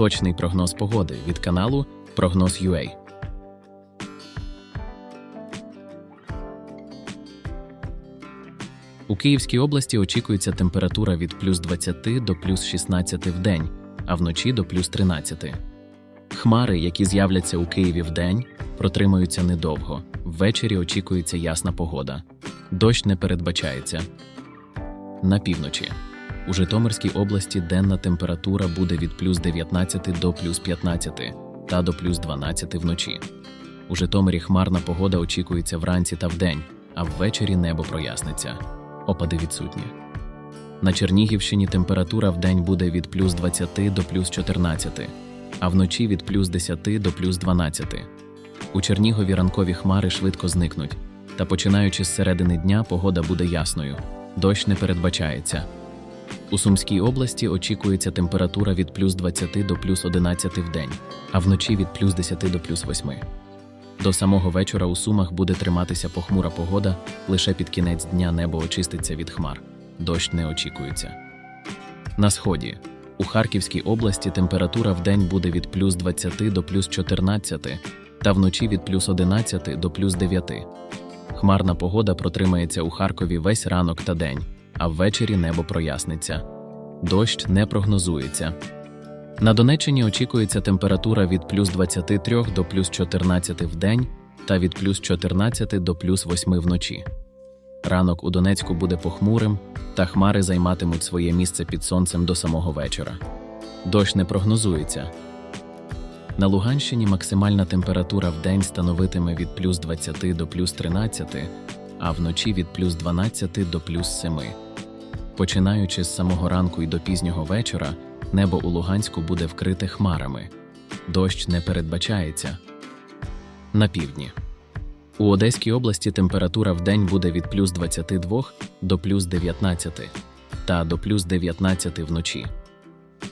Точний прогноз погоди від каналу Прогноз.ua. У Київській області очікується температура від плюс 20 до плюс 16 в день, а вночі до плюс 13. Хмари, які з'являться у Києві вдень, протримаються недовго. Ввечері очікується ясна погода. Дощ не передбачається. На півночі. У Житомирській області денна температура буде від плюс 19 до плюс 15 та до плюс 12 вночі. У Житомирі хмарна погода очікується вранці та вдень, а ввечері небо проясниться. Опади відсутні. На Чернігівщині температура вдень буде від плюс 20 до плюс 14, а вночі від плюс 10 до плюс 12. У Чернігові ранкові хмари швидко зникнуть, та починаючи з середини дня погода буде ясною. Дощ не передбачається. У Сумській області очікується температура від плюс 20 до плюс 11 в день, а вночі від плюс 10 до плюс 8. До самого вечора у Сумах буде триматися похмура погода, лише під кінець дня небо очиститься від хмар. Дощ не очікується. На сході. У Харківській області температура в день буде від плюс 20 до плюс 14 та вночі від плюс 11 до плюс 9. Хмарна погода протримається у Харкові весь ранок та день, а ввечері небо проясниться. Дощ не прогнозується. На Донеччині очікується температура від плюс 23 до плюс 14 в день та від плюс 14 до плюс 8 вночі. Ранок у Донецьку буде похмурим, та хмари займатимуть своє місце під сонцем до самого вечора. Дощ не прогнозується. На Луганщині максимальна температура в день становитиме від плюс 20 до плюс 13, а вночі від плюс 12 до плюс 7. Починаючи з самого ранку і до пізнього вечора, небо у Луганську буде вкрите хмарами. Дощ не передбачається. На півдні. У Одеській області температура в день буде від плюс 22 до плюс 19 та до плюс 19 вночі.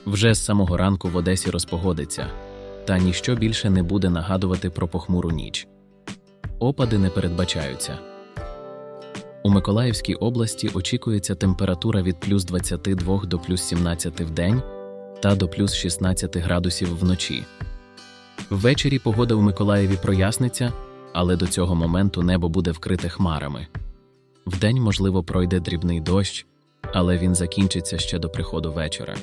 Вже з самого ранку в Одесі розпогодиться, та ніщо більше не буде нагадувати про похмуру ніч. Опади не передбачаються. У Миколаївській області очікується температура від плюс 22 до плюс 17 в день та до плюс 16 градусів вночі. Ввечері погода у Миколаєві проясниться, але до цього моменту небо буде вкрите хмарами. Вдень, можливо, пройде дрібний дощ, але він закінчиться ще до приходу вечора.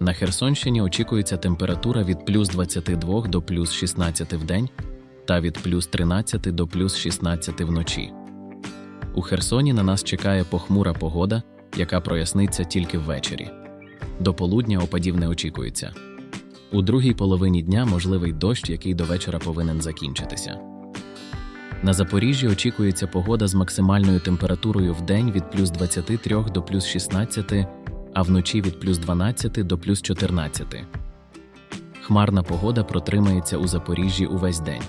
На Херсонщині очікується температура від плюс 22 до плюс 16 в день та від плюс 13 до плюс 16 вночі. У Херсоні на нас чекає похмура погода, яка проясниться тільки ввечері. До полудня опадів не очікується. У другій половині дня можливий дощ, який до вечора повинен закінчитися. На Запоріжжі очікується погода з максимальною температурою в день від плюс 23 до плюс 16, а вночі від плюс 12 до плюс 14. Хмарна погода протримається у Запоріжжі увесь день,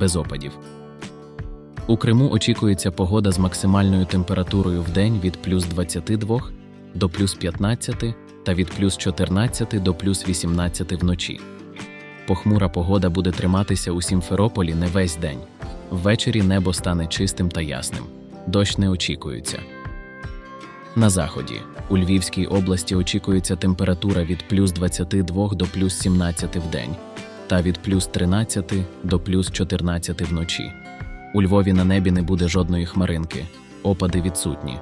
без опадів. У Криму очікується погода з максимальною температурою в день від плюс 22 до плюс 15 та від плюс 14 до плюс 18 вночі. Похмура погода буде триматися у Сімферополі не весь день. Ввечері небо стане чистим та ясним. Дощ не очікується. На заході у Львівській області очікується температура від плюс 22 до плюс 17 в день та від плюс 13 до плюс 14 вночі. У Львові на небі не буде жодної хмаринки, опади відсутні.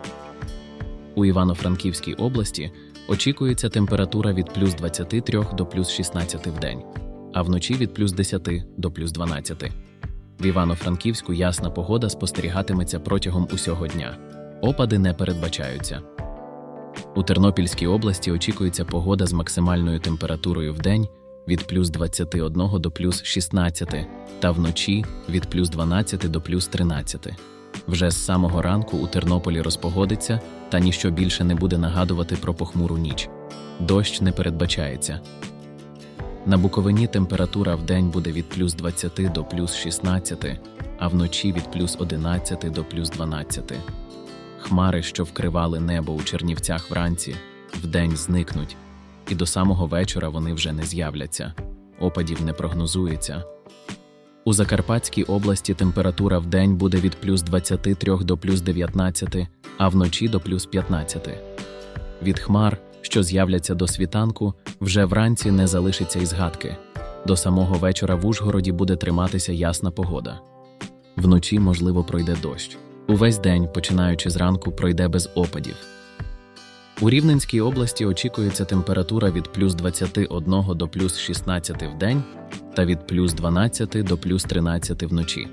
У Івано-Франківській області очікується температура від плюс 23 до плюс 16 в день, а вночі від плюс 10 до плюс 12. В Івано-Франківську ясна погода спостерігатиметься протягом усього дня. Опади не передбачаються. У Тернопільській області очікується погода з максимальною температурою в день від плюс 21 до плюс 16 та вночі від плюс 12 до плюс 13. Вже з самого ранку у Тернополі розпогодиться, та ніщо більше не буде нагадувати про похмуру ніч. Дощ не передбачається. На Буковині температура в день буде від плюс 20 до плюс 16, а вночі від плюс 11 до плюс 12. Хмари, що вкривали небо у Чернівцях вранці, вдень зникнуть, і до самого вечора вони вже не з'являться. Опадів не прогнозується. У Закарпатській області температура в день буде від плюс 23 до плюс 19, а вночі до плюс 15. Від хмар що з'являться до світанку, вже вранці не залишиться і згадки. До самого вечора в Ужгороді буде триматися ясна погода. Вночі, можливо, пройде дощ. Увесь день, починаючи зранку, пройде без опадів. У Рівненській області очікується температура від плюс 21 до плюс 16 в день та від плюс 12 до плюс 13 вночі.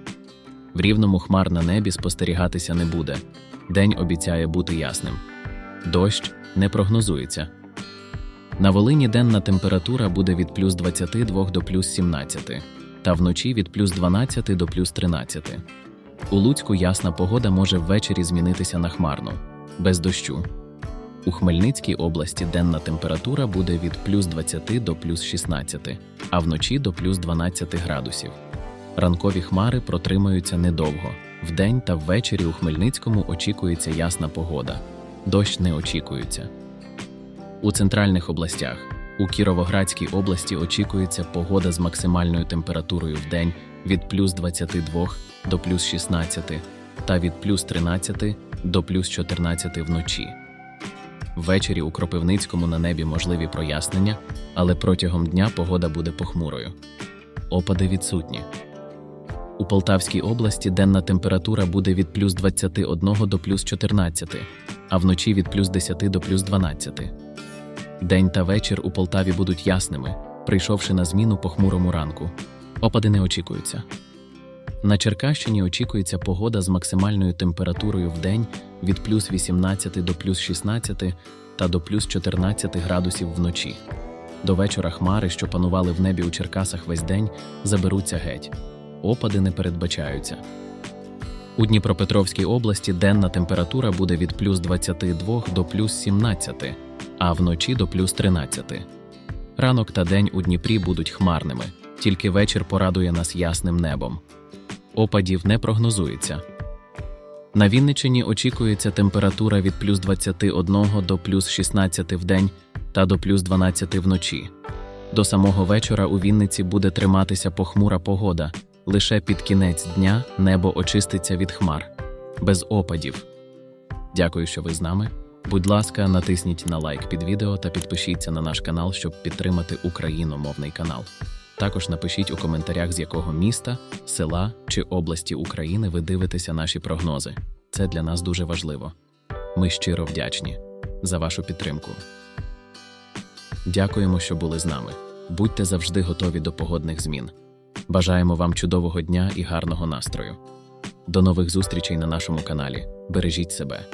В рівному хмар на небі спостерігатися не буде. День обіцяє бути ясним. Дощ не прогнозується. На Волині денна температура буде від плюс 22 до плюс 17, та вночі від плюс 12 до плюс 13. У Луцьку ясна погода може ввечері змінитися на хмарну, без дощу. У Хмельницькій області денна температура буде від плюс 20 до плюс 16, а вночі до плюс 12 градусів. Ранкові хмари протримаються недовго. Вдень та ввечері у Хмельницькому очікується ясна погода. Дощ не очікується. У центральних областях у Кіровоградській області очікується погода з максимальною температурою в день від плюс 22 до плюс 16 та від плюс 13 до плюс 14 вночі. Ввечері у Кропивницькому на небі можливі прояснення, але протягом дня погода буде похмурою. Опади відсутні. У Полтавській області денна температура буде від плюс 21 до плюс 14, а вночі від плюс 10 до плюс 12. День та вечір у Полтаві будуть ясними, прийшовши на зміну похмурому ранку. Опади не очікуються. На Черкащині очікується погода з максимальною температурою в день від плюс 18 до плюс 16 та до плюс 14 градусів вночі. До вечора хмари, що панували в небі у Черкасах весь день, заберуться геть. Опади не передбачаються. У Дніпропетровській області денна температура буде від плюс 22 до плюс 17, а вночі до плюс 13. Ранок та день у Дніпрі будуть хмарними, тільки вечір порадує нас ясним небом. Опадів не прогнозується. На Вінничині очікується температура від плюс 21 до плюс 16 в день та до плюс 12 вночі. До самого вечора у Вінниці буде триматися похмура погода. Лише під кінець дня небо очиститься від хмар, без опадів. Дякую, що ви з нами. Будь ласка, натисніть на лайк під відео та підпишіться на наш канал, щоб підтримати україномовний канал. Також напишіть у коментарях, з якого міста, села чи області України ви дивитеся наші прогнози. Це для нас дуже важливо. Ми щиро вдячні за вашу підтримку. Дякуємо, що були з нами. Будьте завжди готові до погодних змін. Бажаємо вам чудового дня і гарного настрою. До нових зустрічей на нашому каналі. Бережіть себе.